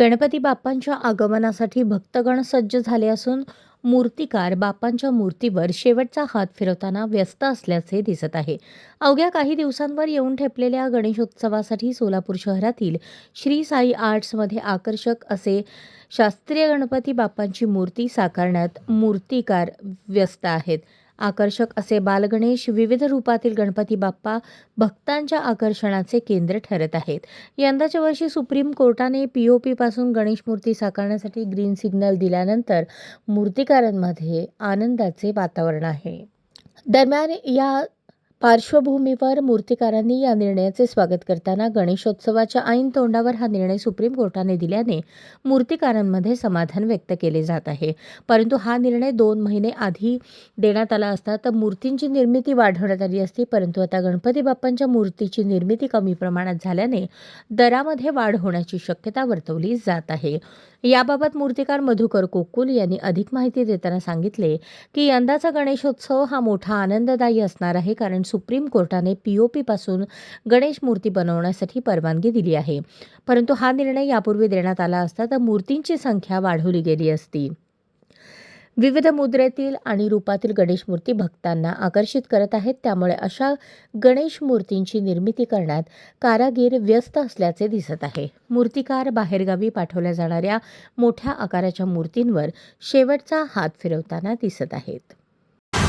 गणपती बाप्पांच्या आगमनासाठी भक्तगण सज्ज झाले असून मूर्तिकार बाप्पांच्या मूर्तीवर शेवटचा हात फिरवताना व्यस्त असल्याचे दिसत आहे. अवघ्या काही दिवसांवर येऊन ठेपलेल्या गणेशोत्सवासाठी सोलापूर शहरातील श्री साई आर्ट्समध्ये आकर्षक असे शास्त्रीय गणपती बाप्पांची मूर्ती साकारण्यात मूर्तिकार व्यस्त आहेत. आकर्षक असे बालगणेश विविध रूपातील गणपती बाप्पा भक्तांच्या आकर्षणाचे केंद्र ठरत आहेत. यंदाच्या वर्षी सुप्रीम कोर्टाने पी ओ पीपासून गणेश मूर्ती साकारण्यासाठी ग्रीन सिग्नल दिल्यानंतर मूर्तिकारांमध्ये आनंदाचे वातावरण आहे. दरम्यान या पार्श्वभूमीवर मूर्तिकारांनी या निर्णयाचे स्वागत करताना गणेशोत्सवाच्या ऐन तोंडावर हा निर्णय सुप्रीम कोर्टाने दिल्याने मूर्तिकारांमध्ये समाधान व्यक्त केले जात आहे. परंतु हा निर्णय दोन महिने आधी देण्यात आला असता तर मूर्तींची निर्मिती वाढवण्यात आली असती. परंतु आता गणपती बाप्पांच्या मूर्तीची निर्मिती कमी प्रमाणात झाल्याने दरामध्ये वाढ होण्याची शक्यता वर्तवली जात आहे. याबाबत मूर्तिकार मधुकर कोकुल यांनी अधिक माहिती देताना सांगितले की यंदाचा गणेशोत्सव हा मोठा आनंददायी असणार आहे कारण सुप्रीम कोर्टाने पी ओ पीपासून गणेश मूर्ती बनवण्यासाठी परवानगी दिली आहे. परंतु हा निर्णय यापूर्वी देण्यात आला असता तर मूर्तींची संख्या वाढवली गेली असती. विविध मुद्रेतील आणि रूपातील गणेश मूर्ती भक्तांना आकर्षित करत आहेत. त्यामुळे अशा गणेश मूर्तींची निर्मिती करण्यात कारागीर व्यस्त असल्याचे दिसत आहे. मूर्तिकार बाहेरगावी पाठवल्या जाणाऱ्या मोठ्या आकाराच्या मूर्तींवर शेवटचा हात फिरवताना दिसत आहेत.